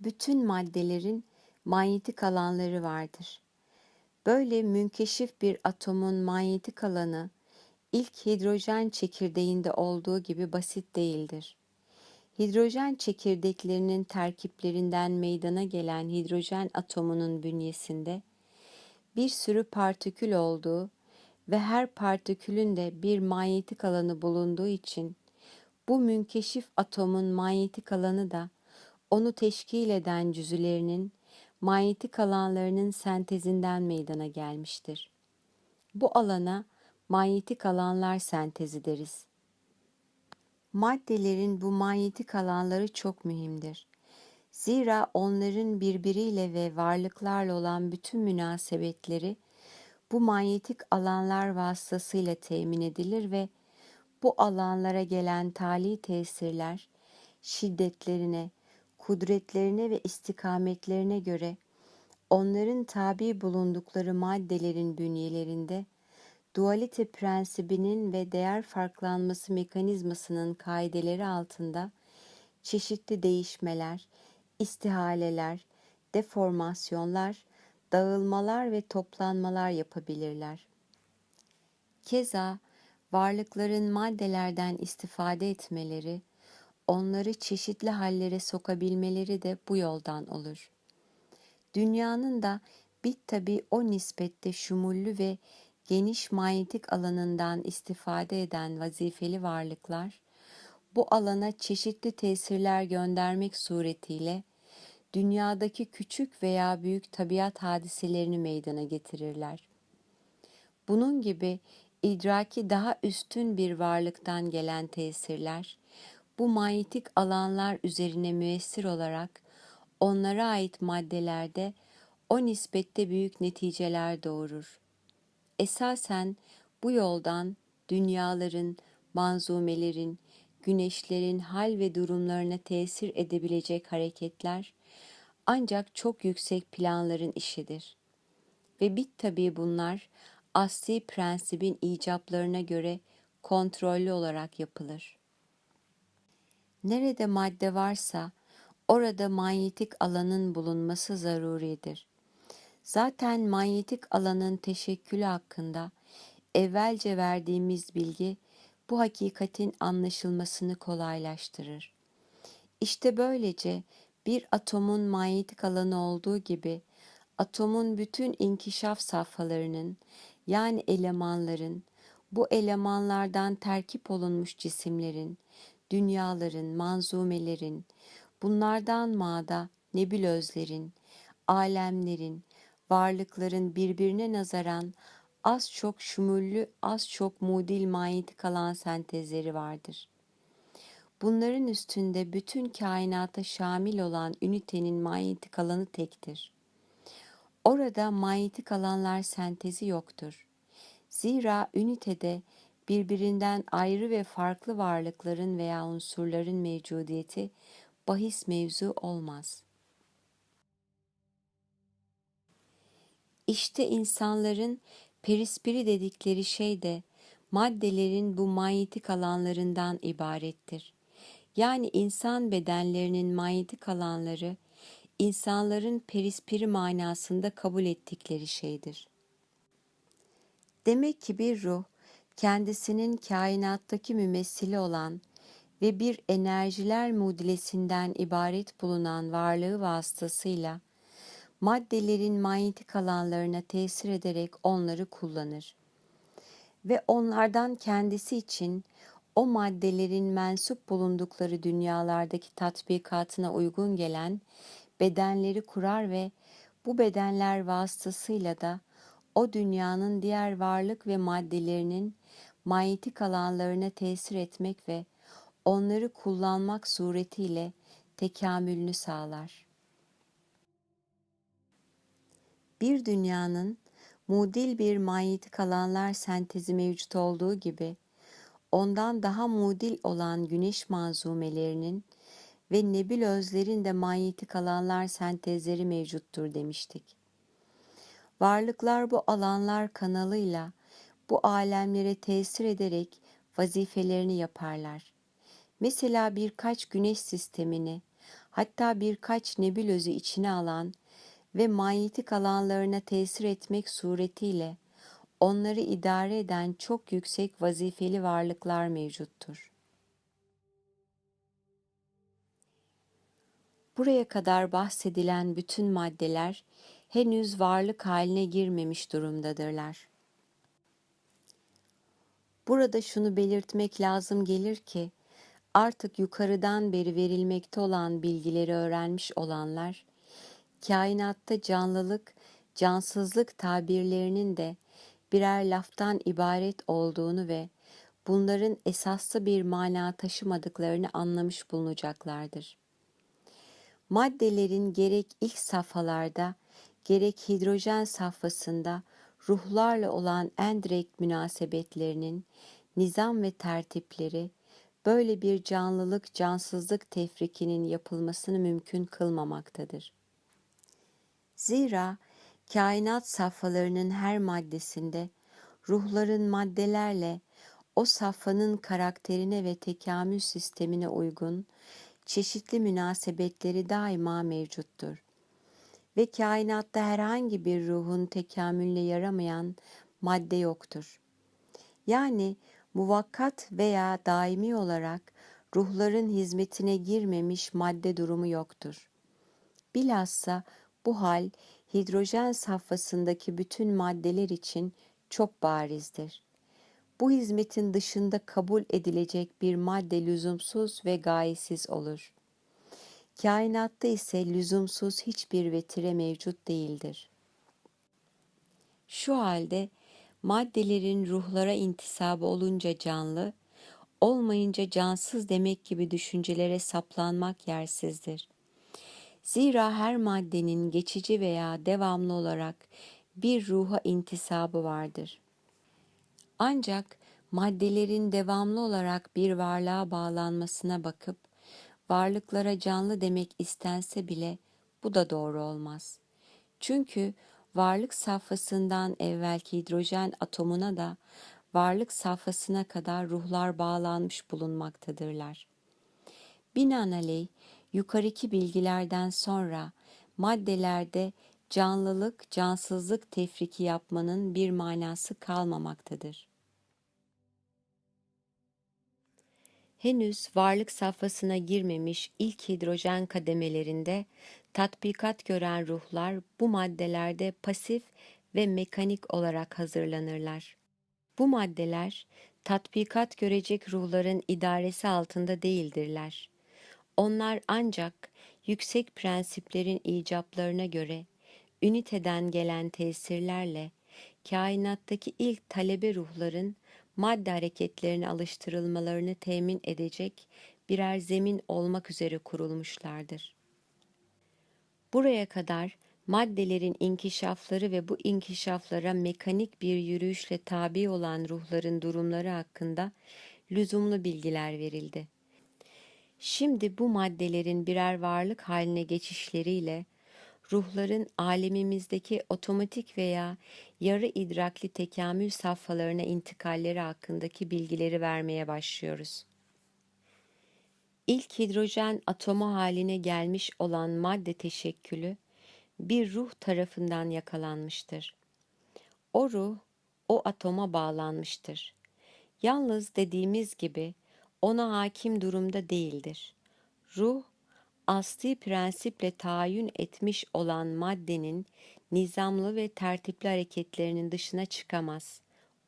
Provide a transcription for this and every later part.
bütün maddelerin manyetik alanları vardır. Böyle münkeşif bir atomun manyetik alanı ilk hidrojen çekirdeğinde olduğu gibi basit değildir. Hidrojen çekirdeklerinin terkiplerinden meydana gelen hidrojen atomunun bünyesinde bir sürü partikül olduğu ve her partikülün de bir manyetik alanı bulunduğu için bu münkeşif atomun manyetik alanı da onu teşkil eden cüzülerinin manyetik alanlarının sentezinden meydana gelmiştir. Bu alana manyetik alanlar sentezi deriz. Maddelerin bu manyetik alanları çok mühimdir. Zira onların birbiriyle ve varlıklarla olan bütün münasebetleri bu manyetik alanlar vasıtasıyla temin edilir ve bu alanlara gelen tali tesirler şiddetlerine, kudretlerine ve istikametlerine göre onların tabi bulundukları maddelerin bünyelerinde dualite prensibinin ve değer farklanması mekanizmasının kaideleri altında çeşitli değişmeler, istihaleler, deformasyonlar, dağılmalar ve toplanmalar yapabilirler. Keza varlıkların maddelerden istifade etmeleri, onları çeşitli hallere sokabilmeleri de bu yoldan olur. Dünyanın da bit tabi o nispette şumullü ve geniş manyetik alanından istifade eden vazifeli varlıklar, bu alana çeşitli tesirler göndermek suretiyle dünyadaki küçük veya büyük tabiat hadiselerini meydana getirirler. Bunun gibi idraki daha üstün bir varlıktan gelen tesirler, bu manyetik alanlar üzerine müessir olarak onlara ait maddelerde o nispette büyük neticeler doğurur. Esasen bu yoldan dünyaların, manzumelerin, güneşlerin hal ve durumlarına tesir edebilecek hareketler ancak çok yüksek planların işidir. Ve bit tabi bunlar asli prensibin icaplarına göre kontrollü olarak yapılır. Nerede madde varsa orada manyetik alanın bulunması zaruridir. Zaten manyetik alanın teşekkülü hakkında evvelce verdiğimiz bilgi bu hakikatin anlaşılmasını kolaylaştırır. İşte böylece bir atomun manyetik alanı olduğu gibi atomun bütün inkişaf safhalarının yani elemanların, bu elemanlardan terkip olunmuş cisimlerin, dünyaların, manzumelerin, bunlardan mağda, nebülözlerin, alemlerin, varlıkların birbirine nazaran az çok şumullü, az çok mudil manyetik alan sentezleri vardır. Bunların üstünde bütün kainata şamil olan ünitenin manyetik alanı tektir. Orada manyetik alanlar sentezi yoktur. Zira ünitede birbirinden ayrı ve farklı varlıkların veya unsurların mevcudiyeti bahis mevzu olmaz. İşte insanların perispiri dedikleri şey de maddelerin bu manyetik alanlarından ibarettir. Yani insan bedenlerinin manyetik alanları insanların perispiri manasında kabul ettikleri şeydir. Demek ki bir ruh kendisinin kainattaki mümessili olan ve bir enerjiler mudilesinden ibaret bulunan varlığı vasıtasıyla maddelerin manyetik alanlarına tesir ederek onları kullanır. Ve onlardan kendisi için o maddelerin mensup bulundukları dünyalardaki tatbikatına uygun gelen bedenleri kurar ve bu bedenler vasıtasıyla da o dünyanın diğer varlık ve maddelerinin manyetik alanlarına tesir etmek ve onları kullanmak suretiyle tekamülünü sağlar. Bir dünyanın mudil bir manyetik alanlar sentezi mevcut olduğu gibi ondan daha mudil olan güneş manzumelerinin ve nebil özlerin de manyetik alanlar sentezleri mevcuttur demiştik. Varlıklar bu alanlar kanalıyla bu alemlere tesir ederek vazifelerini yaparlar. Mesela birkaç güneş sistemini hatta birkaç nebulözü içine alan ve manyetik alanlarına tesir etmek suretiyle onları idare eden çok yüksek vazifeli varlıklar mevcuttur. Buraya kadar bahsedilen bütün maddeler henüz varlık haline girmemiş durumdadırlar. Burada şunu belirtmek lazım gelir ki artık yukarıdan beri verilmekte olan bilgileri öğrenmiş olanlar kainatta canlılık, cansızlık tabirlerinin de birer laftan ibaret olduğunu ve bunların esaslı bir mana taşımadıklarını anlamış bulunacaklardır. Maddelerin gerek ilk safhalarda gerek hidrojen safhasında ruhlarla olan en direkt münasebetlerinin nizam ve tertipleri böyle bir canlılık cansızlık tefrikinin yapılmasını mümkün kılmamaktadır. Zira kainat safhalarının her maddesinde ruhların maddelerle o safhanın karakterine ve tekamül sistemine uygun çeşitli münasebetleri daima mevcuttur. Ve kainatta herhangi bir ruhun tekamülüne yaramayan madde yoktur. Yani muvakkat veya daimi olarak ruhların hizmetine girmemiş madde durumu yoktur. Bilhassa bu hal hidrojen safhasındaki bütün maddeler için çok barizdir. Bu hizmetin dışında kabul edilecek bir madde lüzumsuz ve gayesiz olur. Kainatta ise lüzumsuz hiçbir vetire mevcut değildir. Şu halde maddelerin ruhlara intisabı olunca canlı, olmayınca cansız demek gibi düşüncelere saplanmak yersizdir. Zira her maddenin geçici veya devamlı olarak bir ruha intisabı vardır. Ancak maddelerin devamlı olarak bir varlığa bağlanmasına bakıp varlıklara canlı demek istense bile bu da doğru olmaz. Çünkü varlık safhasından evvelki hidrojen atomuna da varlık safhasına kadar ruhlar bağlanmış bulunmaktadırlar. Binaenaleyh yukarıki bilgilerden sonra maddelerde canlılık, cansızlık tefriki yapmanın bir manası kalmamaktadır. Henüz varlık safhasına girmemiş ilk hidrojen kademelerinde tatbikat gören ruhlar bu maddelerde pasif ve mekanik olarak hazırlanırlar. Bu maddeler tatbikat görecek ruhların idaresi altında değildirler. Onlar ancak yüksek prensiplerin icaplarına göre üniteden gelen tesirlerle kainattaki ilk talebe ruhların madde hareketlerine alıştırılmalarını temin edecek birer zemin olmak üzere kurulmuşlardır. Buraya kadar maddelerin inkişafları ve bu inkişaflara mekanik bir yürüyüşle tabi olan ruhların durumları hakkında lüzumlu bilgiler verildi. Şimdi bu maddelerin birer varlık haline geçişleriyle ruhların alemimizdeki otomatik veya yarı idrakli tekamül safhalarına intikalleri hakkındaki bilgileri vermeye başlıyoruz. İlk hidrojen atomu haline gelmiş olan madde teşekkülü bir ruh tarafından yakalanmıştır. O ruh o atoma bağlanmıştır. Yalnız dediğimiz gibi ona hakim durumda değildir. Ruh asli prensiple tayin etmiş olan maddenin nizamlı ve tertipli hareketlerinin dışına çıkamaz.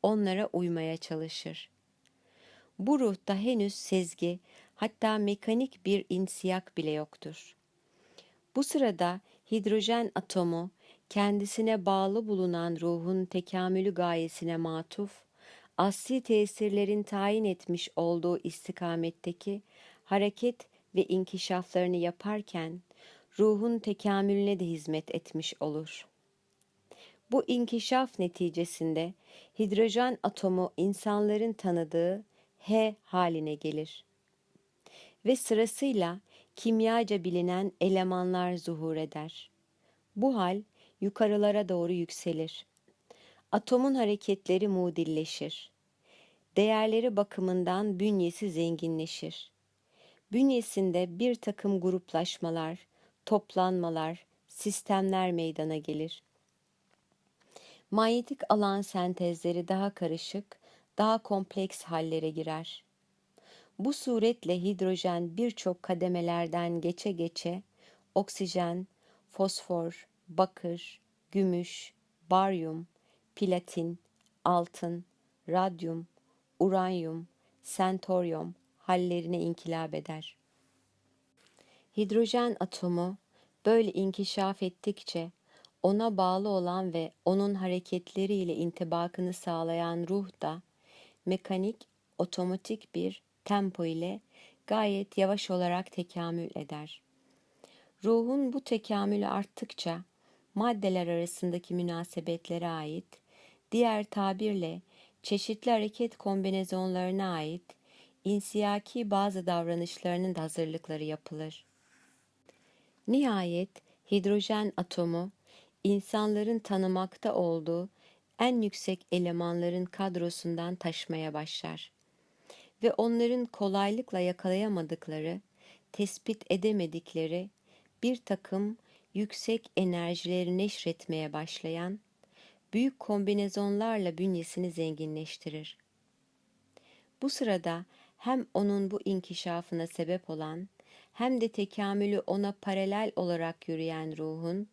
Onlara uymaya çalışır. Bu ruhta henüz sezgi, hatta mekanik bir insiyak bile yoktur. Bu sırada hidrojen atomu kendisine bağlı bulunan ruhun tekamülü gayesine matuf, asli tesirlerin tayin etmiş olduğu istikametteki hareket ve inkişaflarını yaparken ruhun tekamülüne de hizmet etmiş olur. Bu inkişaf neticesinde hidrojen atomu insanların tanıdığı H haline gelir. Ve sırasıyla kimyaca bilinen elemanlar zuhur eder. Bu hal yukarılara doğru yükselir. Atomun hareketleri mudilleşir. Değerleri bakımından bünyesi zenginleşir bünyesinde bir takım gruplaşmalar, toplanmalar, sistemler meydana gelir. Manyetik alan sentezleri daha karışık, daha kompleks hallere girer. Bu suretle hidrojen birçok kademelerden geçe geçe oksijen, fosfor, bakır, gümüş, baryum, platin, altın, radyum, uranyum, sentoryum hallerine inkılap eder. Hidrojen atomu böyle inkişaf ettikçe ona bağlı olan ve onun hareketleriyle intibakını sağlayan ruh da mekanik, otomatik bir tempo ile gayet yavaş olarak tekamül eder. Ruhun bu tekamülü arttıkça maddeler arasındaki münasebetlere ait, diğer tabirle çeşitli hareket kombinasyonlarına ait insiyaki bazı davranışlarının da hazırlıkları yapılır. Nihayet hidrojen atomu insanların tanımakta olduğu en yüksek elemanların kadrosundan taşmaya başlar ve onların kolaylıkla yakalayamadıkları, tespit edemedikleri bir takım yüksek enerjileri neşretmeye başlayan büyük kombinasyonlarla bünyesini zenginleştirir. Bu sırada hem onun bu inkişafına sebep olan hem de tekamülü ona paralel olarak yürüyen ruhun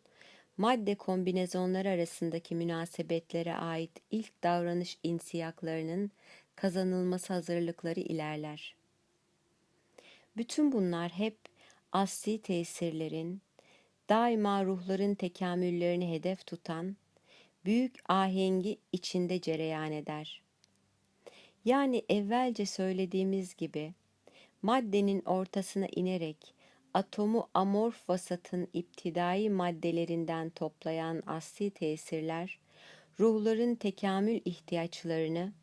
madde kombinasyonları arasındaki münasebetlere ait ilk davranış insiyaklarının kazanılması hazırlıkları ilerler. Bütün bunlar hep asli tesirlerin, daima ruhların tekamüllerini hedef tutan büyük ahengi içinde cereyan eder. Yani evvelce söylediğimiz gibi maddenin ortasına inerek atomu amorf vasatın iptidai maddelerinden toplayan asli tesirler, ruhların tekamül ihtiyaçlarını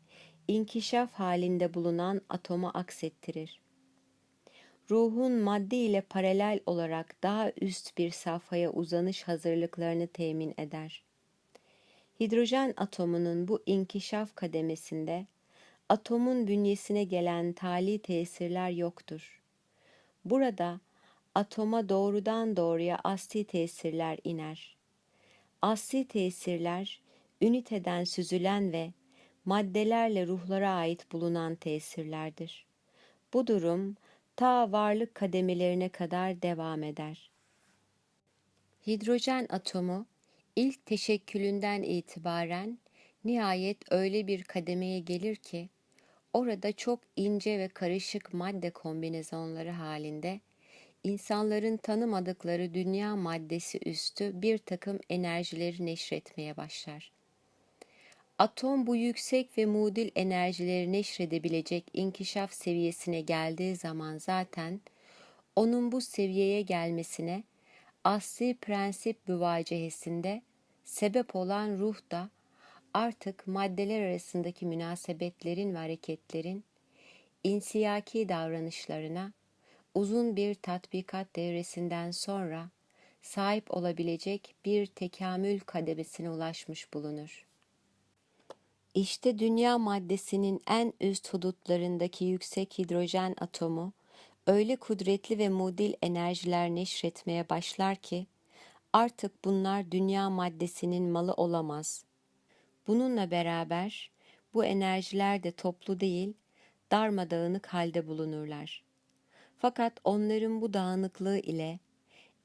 inkişaf halinde bulunan atoma aksettirir. Ruhun madde ile paralel olarak daha üst bir safhaya uzanış hazırlıklarını temin eder. Hidrojen atomunun bu inkişaf kademesinde atomun bünyesine gelen tali tesirler yoktur. Burada atoma doğrudan doğruya asli tesirler iner. Asli tesirler üniteden süzülen ve maddelerle ruhlara ait bulunan tesirlerdir. Bu durum ta varlık kademelerine kadar devam eder. Hidrojen atomu ilk teşekkülünden itibaren nihayet öyle bir kademeye gelir ki orada çok ince ve karışık madde kombinasyonları halinde insanların tanımadıkları dünya maddesi üstü bir takım enerjileri neşretmeye başlar. Atom bu yüksek ve mudil enerjileri neşredebilecek inkişaf seviyesine geldiği zaman zaten onun bu seviyeye gelmesine asli prensip müvacehesinde sebep olan ruh da artık maddeler arasındaki münasebetlerin ve hareketlerin insiyaki davranışlarına uzun bir tatbikat devresinden sonra sahip olabilecek bir tekamül kademesine ulaşmış bulunur. İşte dünya maddesinin en üst hudutlarındaki yüksek hidrojen atomu öyle kudretli ve mudil enerjiler neşretmeye başlar ki artık bunlar dünya maddesinin malı olamaz. Bununla beraber bu enerjiler de toplu değil, darmadağınık halde bulunurlar. Fakat onların bu dağınıklığı ile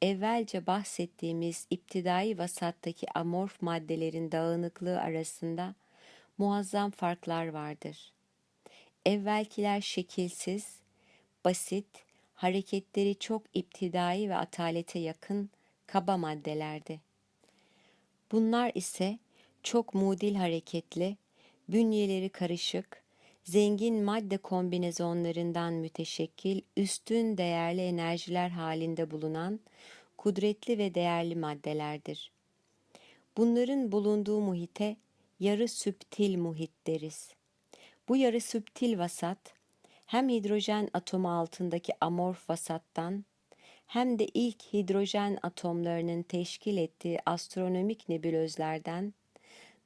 evvelce bahsettiğimiz iptidai vasattaki amorf maddelerin dağınıklığı arasında muazzam farklar vardır. Evvelkiler şekilsiz, basit, hareketleri çok iptidai ve atalete yakın kaba maddelerdi. Bunlar ise çok mudil hareketli, bünyeleri karışık, zengin madde kombinasyonlarından müteşekkil, üstün değerli enerjiler halinde bulunan kudretli ve değerli maddelerdir. Bunların bulunduğu muhite yarı süptil muhit deriz. Bu yarı süptil vasat hem hidrojen atomu altındaki amorf vasattan hem de ilk hidrojen atomlarının teşkil ettiği astronomik nebulözlerden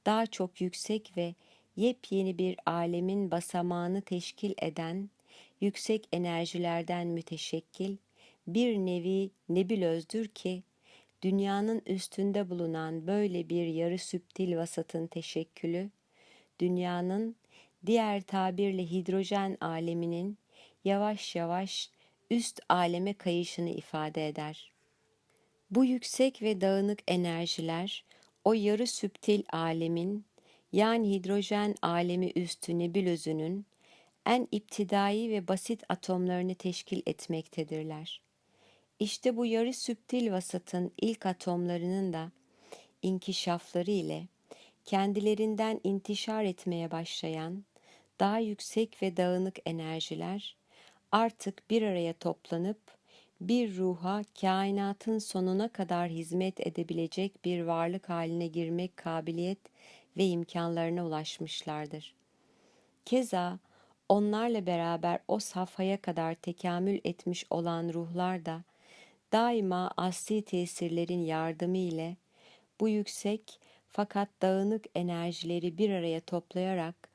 daha çok yüksek ve yepyeni bir alemin basamağını teşkil eden yüksek enerjilerden müteşekkil bir nevi nebülözdür ki, dünyanın üstünde bulunan böyle bir yarı süptil vasatın teşekkülü, dünyanın diğer tabirle hidrojen aleminin yavaş yavaş üst aleme kayışını ifade eder. Bu yüksek ve dağınık enerjiler o yarı süptil alemin yani hidrojen alemi üstü nebulözünün en iptidai ve basit atomlarını teşkil etmektedirler. İşte bu yarı süptil vasatın ilk atomlarının da inkişafları ile kendilerinden intişar etmeye başlayan daha yüksek ve dağınık enerjiler artık bir araya toplanıp bir ruha kainatın sonuna kadar hizmet edebilecek bir varlık haline girmek kabiliyet ve imkanlarına ulaşmışlardır. Keza onlarla beraber o safhaya kadar tekamül etmiş olan ruhlar da daima asli tesirlerin yardımı ile bu yüksek fakat dağınık enerjileri bir araya toplayarak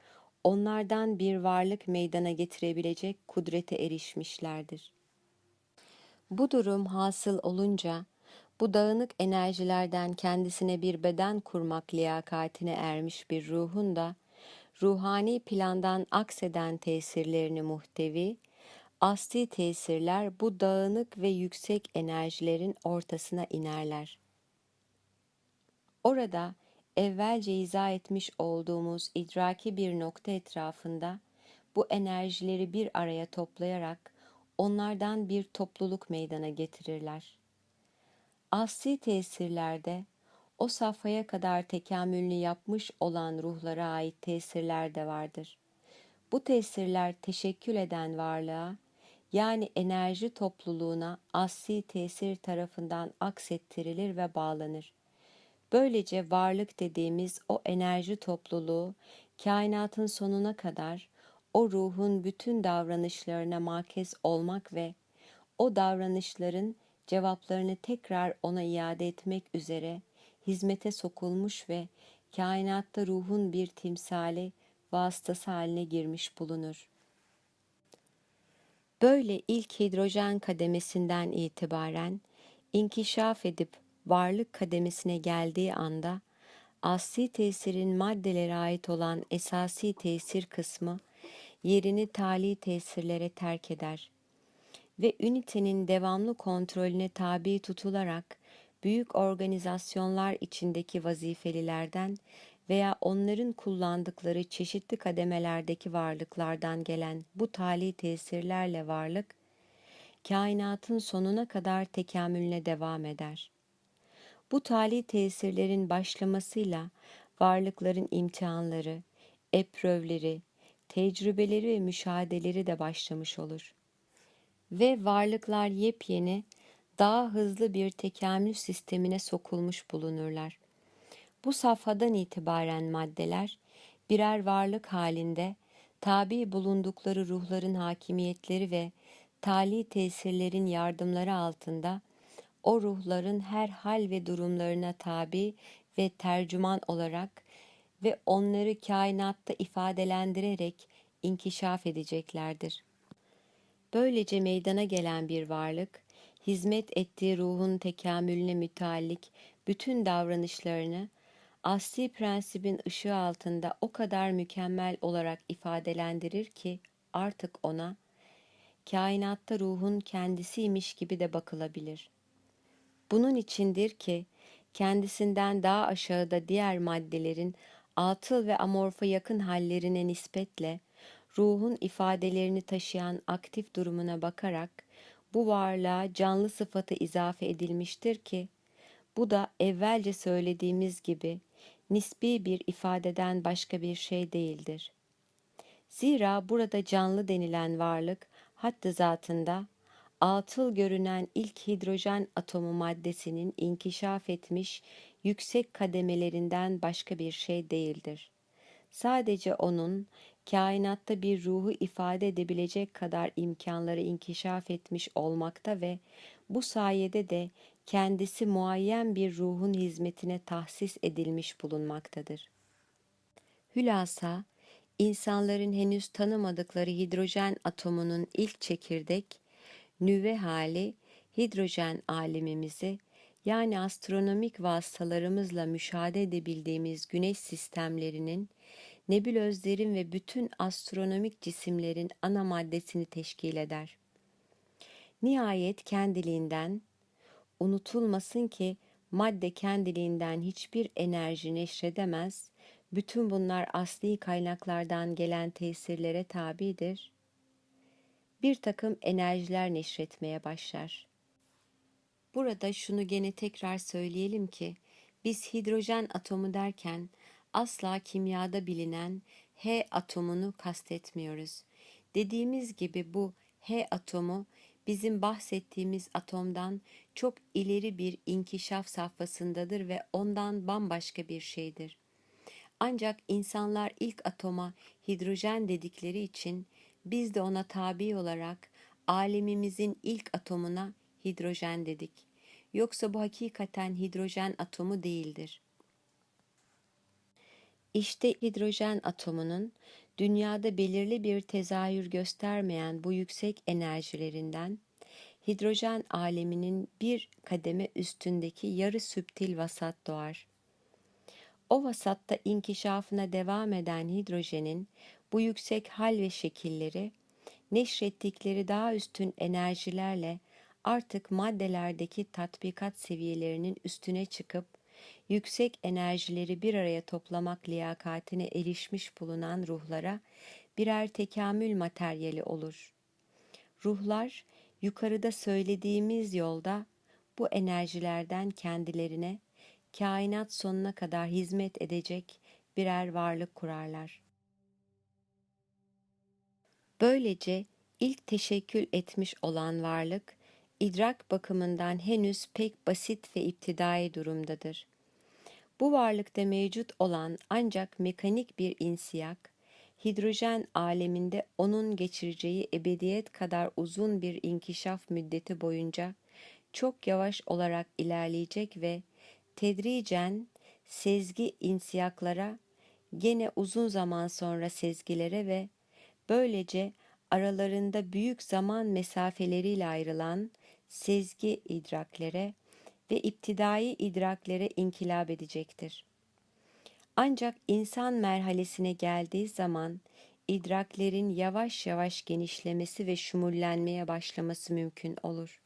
onlardan bir varlık meydana getirebilecek kudrete erişmişlerdir. Bu durum hasıl olunca bu dağınık enerjilerden kendisine bir beden kurmak liyakatine ermiş bir ruhun da ruhani plandan akseden tesirlerini muhtevi, asli tesirler bu dağınık ve yüksek enerjilerin ortasına inerler. Orada evvelce izah etmiş olduğumuz idraki bir nokta etrafında bu enerjileri bir araya toplayarak onlardan bir topluluk meydana getirirler. Asli tesirlerde o safhaya kadar tekamülünü yapmış olan ruhlara ait tesirler de vardır. Bu tesirler teşekkül eden varlığa yani enerji topluluğuna asli tesir tarafından aksettirilir ve bağlanır. Böylece varlık dediğimiz o enerji topluluğu kainatın sonuna kadar o ruhun bütün davranışlarına makez olmak ve o davranışların cevaplarını tekrar ona iade etmek üzere hizmete sokulmuş ve kainatta ruhun bir timsali vasıtası haline girmiş bulunur. Böyle ilk hidrojen kademesinden itibaren inkişaf edip varlık kademesine geldiği anda asli tesirin maddelere ait olan esasi tesir kısmı yerini tali tesirlere terk eder ve ünitenin devamlı kontrolüne tabi tutularak büyük organizasyonlar içindeki vazifelilerden veya onların kullandıkları çeşitli kademelerdeki varlıklardan gelen bu tali tesirlerle varlık, kainatın sonuna kadar tekamülüne devam eder. Bu tali tesirlerin başlamasıyla varlıkların imtihanları, eprövleri, tecrübeleri ve müşahedeleri de başlamış olur. Ve varlıklar yepyeni, daha hızlı bir tekamül sistemine sokulmuş bulunurlar. Bu safhadan itibaren maddeler birer varlık halinde tabi bulundukları ruhların hakimiyetleri ve tali tesirlerin yardımları altında o ruhların her hal ve durumlarına tabi ve tercüman olarak ve onları kainatta ifadelendirerek inkişaf edeceklerdir. Böylece meydana gelen bir varlık, hizmet ettiği ruhun tekamülüne müteallik bütün davranışlarını asli prensibin ışığı altında o kadar mükemmel olarak ifadelendirir ki artık ona kainatta ruhun kendisiymiş gibi de bakılabilir. Bunun içindir ki kendisinden daha aşağıda diğer maddelerin atıl ve amorfa yakın hallerine nispetle ruhun ifadelerini taşıyan aktif durumuna bakarak bu varlığa canlı sıfatı izafe edilmiştir ki bu da evvelce söylediğimiz gibi nisbi bir ifadeden başka bir şey değildir. Zira burada canlı denilen varlık hattı zatında atıl görünen ilk hidrojen atomu maddesinin inkişaf etmiş yüksek kademelerinden başka bir şey değildir. Sadece onun kainatta bir ruhu ifade edebilecek kadar imkanları inkişaf etmiş olmakta ve bu sayede de kendisi muayyen bir ruhun hizmetine tahsis edilmiş bulunmaktadır. Hülasa, insanların henüz tanımadıkları hidrojen atomunun ilk çekirdek, nüve hali hidrojen alemimizi yani astronomik vasıtalarımızla müşahede edebildiğimiz güneş sistemlerinin, nebulözlerin ve bütün astronomik cisimlerin ana maddesini teşkil eder. Nihayet kendiliğinden, unutulmasın ki madde kendiliğinden hiçbir enerji neşredemez, bütün bunlar asli kaynaklardan gelen tesirlere tabidir. Bir takım enerjiler neşretmeye başlar. Burada şunu gene tekrar söyleyelim ki biz hidrojen atomu derken asla kimyada bilinen H atomunu kastetmiyoruz. Dediğimiz gibi bu H atomu bizim bahsettiğimiz atomdan çok ileri bir inkişaf safhasındadır ve ondan bambaşka bir şeydir. Ancak insanlar ilk atoma hidrojen dedikleri için biz de ona tabi olarak alemimizin ilk atomuna hidrojen dedik. Yoksa bu hakikaten hidrojen atomu değildir. İşte hidrojen atomunun dünyada belirli bir tezahür göstermeyen bu yüksek enerjilerinden hidrojen aleminin bir kademe üstündeki yarı süptil vasat doğar. O vasatta inkişafına devam eden hidrojenin bu yüksek hal ve şekilleri neşrettikleri daha üstün enerjilerle artık maddelerdeki tatbikat seviyelerinin üstüne çıkıp yüksek enerjileri bir araya toplamak liyakatine erişmiş bulunan ruhlara birer tekamül materyali olur. Ruhlar yukarıda söylediğimiz yolda bu enerjilerden kendilerine kainat sonuna kadar hizmet edecek birer varlık kurarlar. Böylece ilk teşekkül etmiş olan varlık idrak bakımından henüz pek basit ve iptidai durumdadır. Bu varlıkta mevcut olan ancak mekanik bir insiyak, hidrojen aleminde onun geçireceği ebediyet kadar uzun bir inkişaf müddeti boyunca çok yavaş olarak ilerleyecek ve tedricen sezgi insiyaklara, gene uzun zaman sonra sezgilere ve böylece aralarında büyük zaman mesafeleriyle ayrılan sezgi idraklere ve iptidai idraklere inkılap edecektir. Ancak insan merhalesine geldiği zaman idraklerin yavaş yavaş genişlemesi ve şumullenmeye başlaması mümkün olur.